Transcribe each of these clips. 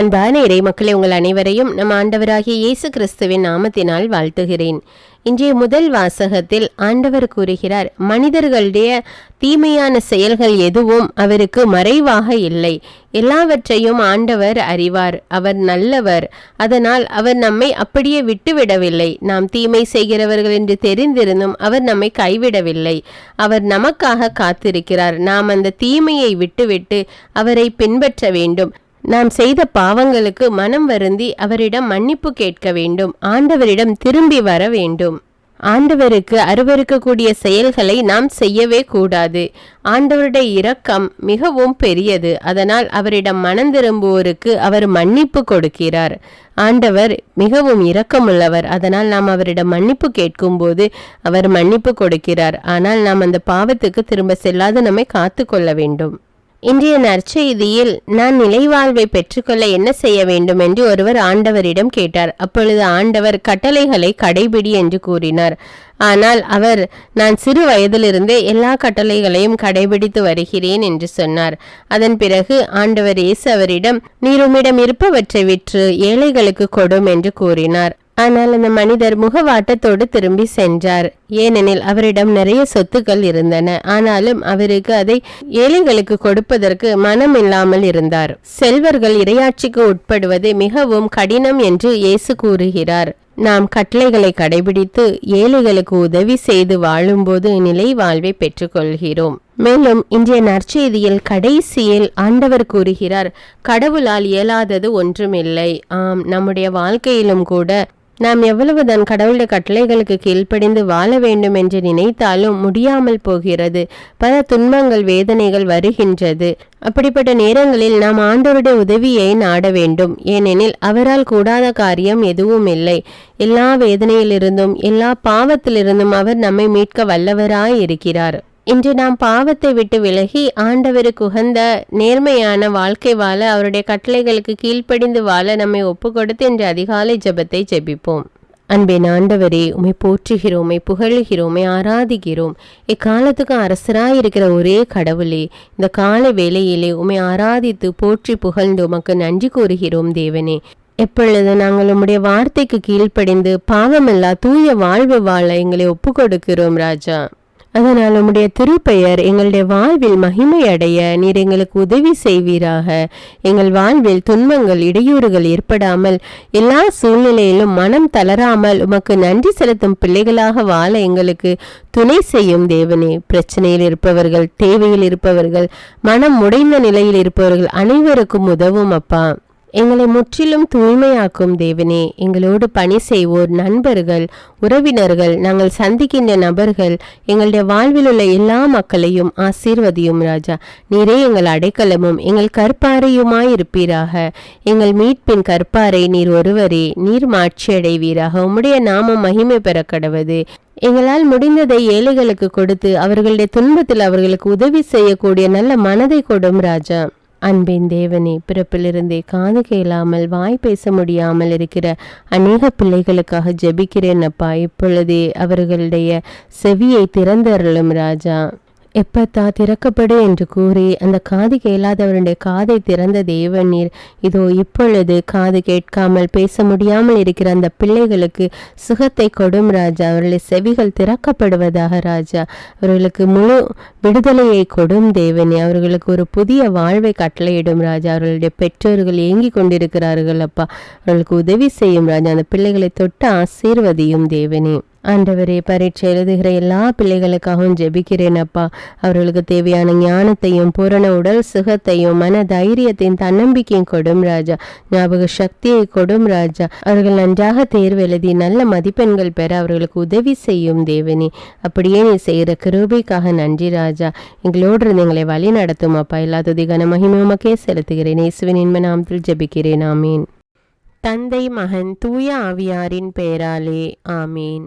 அன்பான இறை மக்களை உங்கள் அனைவரையும் நம் ஆண்டவராகிய இயேசு கிறிஸ்துவின் நாமத்தினால் வாழ்த்துகிறேன். இன்றைய முதல் வாசகத்தில் ஆண்டவர் கூறுகிறார் மனிதர்களுடைய தீமையான செயல்கள் எதுவும் அவருக்கு மறைவாக இல்லை. எல்லாவற்றையும் ஆண்டவர் அறிவார். அவர் நல்லவர். அதனால் அவர் நம்மை அப்படியே விட்டுவிடவில்லை. நாம் தீமை செய்கிறவர்கள் என்று தெரிந்திருந்தும் அவர் நம்மை கைவிடவில்லை. அவர் நமக்காக காத்திருக்கிறார். நாம் அந்த தீமையை விட்டுவிட்டு அவரை பின்பற்ற வேண்டும். நாம் செய்த பாவங்களுக்கு மனம் வருந்தி அவரிடம் மன்னிப்பு கேட்க வேண்டும். ஆண்டவரிடம் திரும்பி வர வேண்டும். ஆண்டவருக்கு அருவருக்கக்கூடிய செயல்களை நாம் செய்யவே கூடாது. ஆண்டவருடைய இரக்கம் மிகவும் பெரியது. அதனால் அவரிடம் மனம் திரும்புவோருக்கு அவர் மன்னிப்பு கொடுக்கிறார். ஆண்டவர் மிகவும் இரக்கமுள்ளவர். அதனால் நாம் அவரிடம் மன்னிப்பு கேட்கும்போது அவர் மன்னிப்பு கொடுக்கிறார். ஆனால் நாம் அந்த பாவத்துக்கு திரும்ப செல்லாது. நம்மை காத்து கொள்ள வேண்டும். இன்றைய நற்செய்தியில் நான் நிலைவாழ்வை பெற்றுக்கொள்ள என்ன செய்ய வேண்டும் என்று ஒருவர் ஆண்டவரிடம் கேட்டார். அப்பொழுது ஆண்டவர் கட்டளைகளை கடைபிடி என்று கூறினார். ஆனால் அவர் நான் சிறு வயதிலிருந்தே எல்லா கட்டளைகளையும் கடைபிடித்து வருகிறேன் என்று சொன்னார். அதன் பிறகு ஆண்டவர் இயேசு அவரிடம் நீர் உம்மிடம் இருப்பவற்றை விற்று ஏழைகளுக்கு கொடும் என்று கூறினார். ஆனால் அந்த மனிதர் முகவாட்டத்தோடு திரும்பி சென்றார். ஏனெனில் அவரிடம் நிறைய சொத்துக்கள் இருந்தன. ஆனாலும் அவருக்கு அதை ஏழைகளுக்கு கொடுப்பதற்கு மனம் இல்லாமல் இருந்தார். செல்வர்கள் இரையாட்சிக்கு உட்படுவது மிகவும் கடினம் என்று இயேசு கூறுகிறார். நாம் கட்டளைகளை கடைபிடித்து ஏழைகளுக்கு உதவி செய்து வாழும்போது நிலை வாழ்வை பெற்றுக்கொள்கிறோம். மேலும் இன்றைய நற்செய்தியில் கடைசியில் ஆண்டவர் கூறுகிறார் கடவுளால் இயலாதது ஒன்றுமில்லை. ஆம் நம்முடைய வாழ்க்கையிலும் கூட நாம் எவ்வளவுதான் கடவுளுடைய கட்டளைகளுக்கு கீழ்ப்படிந்து வாழ வேண்டும் என்று நினைத்தாலும் முடியாமல் போகிறது. பல துன்பங்கள் வேதனைகள் வருகின்றது. அப்படிப்பட்ட நேரங்களில் நாம் ஆண்டவருடைய உதவியை நாட வேண்டும். ஏனெனில் அவரால் கூடாத காரியம் எதுவும் இல்லை. எல்லா வேதனையிலிருந்தும் எல்லா பாவத்திலிருந்தும் அவர் நம்மை மீட்க வல்லவராய் இருக்கிறார் இன்று நாம் பாவத்தை விட்டு விலகி ஆண்டவருக்கு உகந்த நேர்மையான வாழ்க்கை வாழ அவருடைய கட்டளைகளுக்கு கீழ்ப்படிந்து வாழ நம்மை ஒப்புக்கொடுத்து இன்று அதிகாலை ஜெபத்தை ஜெபிப்போம். அன்பின் ஆண்டவரே உமை போற்றுகிறோமே உமை ஆராதிக்கிறோம். இக்காலத்துக்கு இருக்கிற ஒரே கடவுளே இந்த கால வேளையிலே உமை ஆராதித்து போற்றி புகழ்ந்து உமக்கு நன்றி கூறுகிறோம் தேவனே. எப்பொழுது நாங்கள் உம்முடைய வார்த்தைக்கு கீழ்ப்படிந்து பாவமில்லா தூய வாழ்வு வாழ எங்களை ஒப்புக்கொடுக்கிறோம் ராஜா. அதனால் உம்முடைய திருப்பெயர் எங்களுடைய வாழ்வில் மகிமை அடைய நீர் எங்களுக்கு உதவி செய்வீராக. எங்கள் வாழ்வில் துன்பங்கள் இடையூறுகள் ஏற்படாமல் எல்லா சூழ்நிலையிலும் மனம் தளராமல் உமக்கு நன்றி செலுத்தும் பிள்ளைகளாக வாழ எங்களுக்கு துணை செய்யும் தேவனே. பிரச்சனையில் இருப்பவர்கள் தேவையில் இருப்பவர்கள் மனம் உடைந்த நிலையில் இருப்பவர்கள் அனைவருக்கும் உதவும் அப்பா. எங்களை முற்றிலும் தூய்மையாக்கும் தேவனே எங்களோடு பணி செய்வோர் நண்பர்கள் உறவினர்கள் நாங்கள் சந்திக்கின்ற நபர்கள் எங்களுடைய வாழ்வில் உள்ள எல்லா மக்களையும் ஆசீர்வதியும் ராஜா. நீரே எங்கள் அடைக்கலமும் எங்கள் கற்பாறையுமாயிருப்பீராக எங்கள் மீட்பின் கற்பாரை நீர் ஒருவரே நீர் மாட்சியடைவீராக. உம்முடைய நாமம் மகிமை பெற கடவது எங்களால் முடிந்ததை ஏழைகளுக்கு கொடுத்து அவர்களுடைய துன்பத்தில் அவர்களுக்கு உதவி செய்யக்கூடிய நல்ல மனதை கொடும் ராஜா. அன்பின் தேவனே பிறப்பிலிருந்தே காது கேளாமல் வாய் பேச முடியாமல் இருக்கிற அநேக பிள்ளைகளுக்காக ஜெபிக்கிறேன் அப்பா. இப்பொழுதே அவர்களுடைய செவியை திறந்தருளும் ராஜா. எப்பத்தா திறக்கப்படு என்று கூறி அந்த காது கேளாதவருடைய காதை திறந்த தேவநீர் இதோ இப்பொழுது காது கேட்காமல் பேச முடியாமல் இருக்கிற அந்த பிள்ளைகளுக்கு சுகத்தை கொடும் ராஜா. அவர்களுடைய செவிகள் திறக்கப்படுவதாக ராஜா. அவர்களுக்கு முழு விடுதலையை கொடும் தேவனே. அவர்களுக்கு ஒரு புதிய வாழ்வை கட்டளையிடும் ராஜா. அவர்களுடைய பெற்றோர்கள் ஏங்கி கொண்டிருக்கிறார்கள் அப்பா. அவர்களுக்கு உதவி செய்யும் ராஜா. அந்த பிள்ளைகளை தொட்டு ஆசீர்வதியும் தேவனே. ஆண்டவரே பரீட்சை எழுதுகிற எல்லா பிள்ளைகளுக்காகவும் ஜெபிக்கிறேன் அப்பா. அவர்களுக்கு தேவையான ஞானத்தையும் பூரண உடல் சுகத்தையும் மன தைரியத்தையும் தன்னம்பிக்கையும் கொடும் ராஜா. ஞாபக சக்தியை கொடும் ராஜா. அவர்கள் நன்றாக தேர்வு எழுதி நல்ல மதிப்பெண்கள் பெற அவர்களுக்கு உதவி செய்யும் தேவனே. அப்படியே நீ செய்கிற கிருபைக்காக நன்றி ராஜா. எங்களோடு இருந்து எங்களை வழி நடத்தும் அப்பா. எல்லா துதிகான மகிமை செலுத்துகிறேன். இயேசுவின் இன்ப நாமத்தில் ஜெபிக்கிறேன். ஆமீன். தந்தை மகன் தூய ஆவியாரின் பெயராலே ஆமீன்.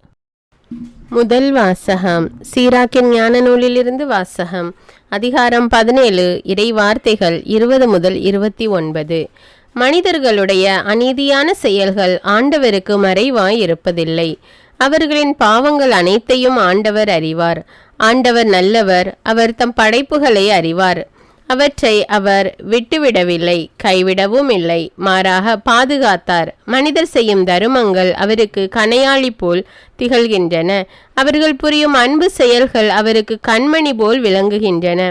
முதல் வாசகம். சீராக்கின் ஞான நூலிலிருந்து வாசகம். அதிகாரம் பதினேழு. இறை வார்த்தைகள் இருபது முதல் இருபத்தி ஒன்பது. மனிதர்களுடைய அநீதியான செயல்கள் ஆண்டவருக்கு மறைவாய் இருப்பதில்லை அவர்களின் பாவங்கள் அனைத்தையும் ஆண்டவர் அறிவார். ஆண்டவர் நல்லவர் அவர் தம் படைப்புகளை அறிவார். அவற்றை அவர் விட்டுவிடவில்லை கைவிடவும் இல்லை மாறாக பாதுகாத்தார். மனிதர் செய்யும் தருமங்கள் அவருக்கு கனையாளி போல் திகழ்கின்றன. அவர்கள் புரியும் அன்பு செயல்கள் அவருக்கு கண்மணி போல் விளங்குகின்றன.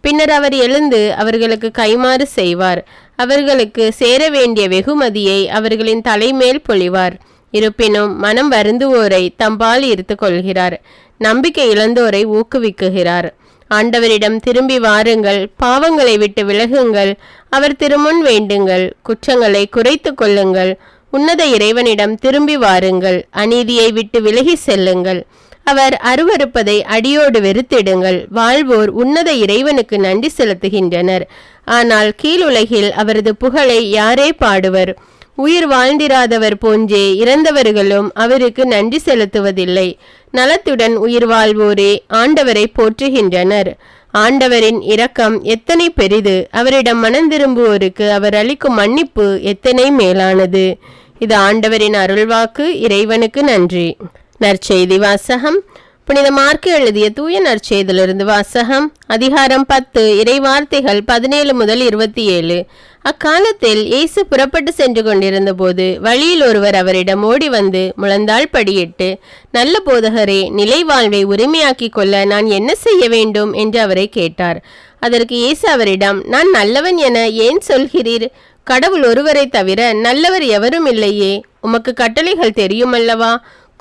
பின்னர் அவர் எழுந்து அவர்களுக்கு கைமாறு செய்வார். அவர்களுக்கு சேர வேண்டிய வெகுமதியை அவர்களின் தலைமேல் பொழிவார். இருப்பினும் மனம் வருந்துவோரை தம்பால் ஈர்த்து கொள்கிறார். நம்பிக்கை இழந்தோரை ஊக்குவிக்குகிறார். ஆண்டவரிடம் திரும்பி வாருங்கள் பாவங்களை விட்டு விலகுங்கள் அவர் திருமுன் வேண்டுங்கள் குற்றங்களை குறைத்து கொள்ளுங்கள் உன்னத இறைவனிடம் திரும்பி வாருங்கள் அநீதியை விட்டு விலகி செல்லுங்கள். அவர் அருவருப்பதை அடியோடு வெறுத்திடுங்கள் வாழ்வோர் உன்னத இறைவனுக்கு நன்றி செலுத்துகின்றனர். ஆனால் கீழுலகில் அவரது புகழை யாரே பாடுவர்? உயிர் வாழ்ந்திராதவர் போன்றே இறந்தவர்களும் அவருக்கு நன்றி செலுத்துவதில்லை. நலத்துடன் உயிர் வாழ்வோரே ஆண்டவரை போற்றுகின்றனர். ஆண்டவரின் இரக்கம் எத்தனை பெரிது அவரிடம் மனந்திரும்புவோருக்கு அவர் அளிக்கும் மன்னிப்பு எத்தனை மேலானது. இது ஆண்டவரின் அருள்வாக்கு இறைவனுக்கு நன்றி. நற்செய்தி வாசகம் புனித மார்க்கு எழுதிய தூய நற்செய்திலிருந்து வாசகம் அதிகாரம் பத்து இறைவார்த்தைகள் பதினேழு முதல் இருபத்தி ஏழு அக்காலத்தில் இயேசு புறப்பட்டு சென்று கொண்டிருந்த போது வழியில் ஒருவர் அவரிடம் ஓடி வந்து முழந்தாள் படியிட்டு நல்ல போதகரே நிலை வாழ்வை உரிமையாக்கிக் கொள்ள நான் என்ன செய்ய வேண்டும்? என்று அவரை கேட்டார். அதற்கு இயேசு அவரிடம் நான் நல்லவன் என ஏன் சொல்கிறீர்? கடவுள் ஒருவரை தவிர நல்லவர் எவரும் இல்லையே. உமக்கு கட்டளைகள் தெரியுமல்லவா?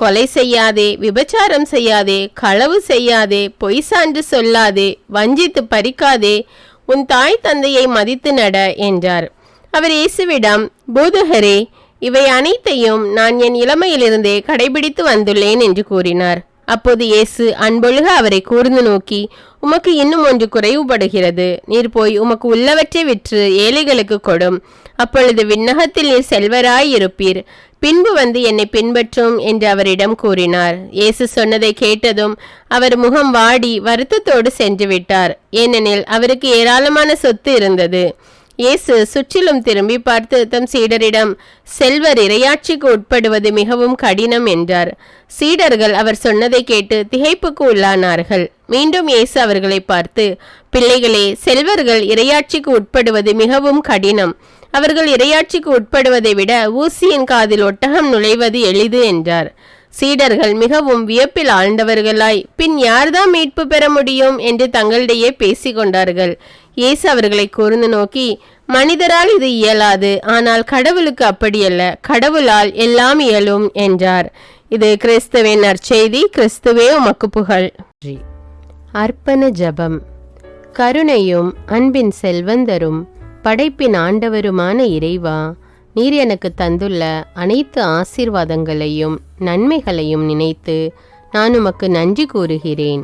கொலை செய்யாதே விபச்சாரம் செய்யாதே களவு செய்யாதே பொய் சான்று சொல்லாதே வஞ்சித்து பறிக்காதே உன் தாய் தந்தையை மதித்து நட என்றார். அவர் இயேசுவிடம் பூதுகரே இவை அனைத்தையும் நான் என் இளமையிலிருந்தே கடைபிடித்து வந்துள்ளேன் என்று கூறினார். அப்போது இயேசு அன்பொழுக அவரை கூர்ந்து நோக்கி உமக்கு இன்னும் ஒன்று குறைவுபடுகிறது. நீர் போய் உமக்கு உள்ளவற்றை விற்று ஏழைகளுக்கு கொடும். அப்பொழுது விண்ணகத்தில் நீர் செல்வராய் இருப்பீர் பின்பு வந்து என்னை பின்பற்றும் என்று அவரிடம் கூறினார். இயேசு சொன்னதை கேட்டதும் அவர் முகம் வாடி வருத்தத்தோடு சென்று விட்டார் ஏனெனில் அவருக்கு ஏராளமான சொத்து இருந்தது. இயேசு சுற்றிலும் திரும்பி பார்த்து தம் சீடரிடம் செல்வர் இரையாட்சிக்கு உட்படுவது மிகவும் கடினம் என்றார். சீடர்கள் அவர் சொன்னதை கேட்டு திகைப்புக்கு உள்ளானார்கள். மீண்டும் இயேசு அவர்களை பார்த்து பிள்ளைகளே செல்வர்கள் இரையாட்சிக்கு உட்படுவது மிகவும் கடினம். அவர்கள் இரையாட்சிக்கு உட்படுவதை விட ஊசியின் காதில் ஒட்டகம் நுழைவது எளிது என்றார். சீடர்கள் மிகவும் வியப்பில் ஆழ்ந்தவர்களாய் பின் யார்தான் மீட்பு பெற முடியும்? என்று தங்களிடையே பேசிக்கொண்டார்கள் இயேசு அவர்களை கூர்ந்து நோக்கி மனிதரால் இது இயலாது ஆனால் கடவுளுக்கு அப்படியல்ல. கடவுளால் எல்லாம் இயலும் என்றார். இது கிறிஸ்துவின் நற்செய்தி. கிறிஸ்துவே உமக்கு புகழ். அர்ப்பண ஜபம். கருணையும் அன்பின் செல்வந்தரும் படைப்பின் ஆண்டவருமான இறைவா நீர் எனக்கு தந்துள்ள அனைத்து ஆசீர்வாதங்களையும் நன்மைகளையும் நினைத்து நான் உமக்கு நன்றி கூறுகிறேன்.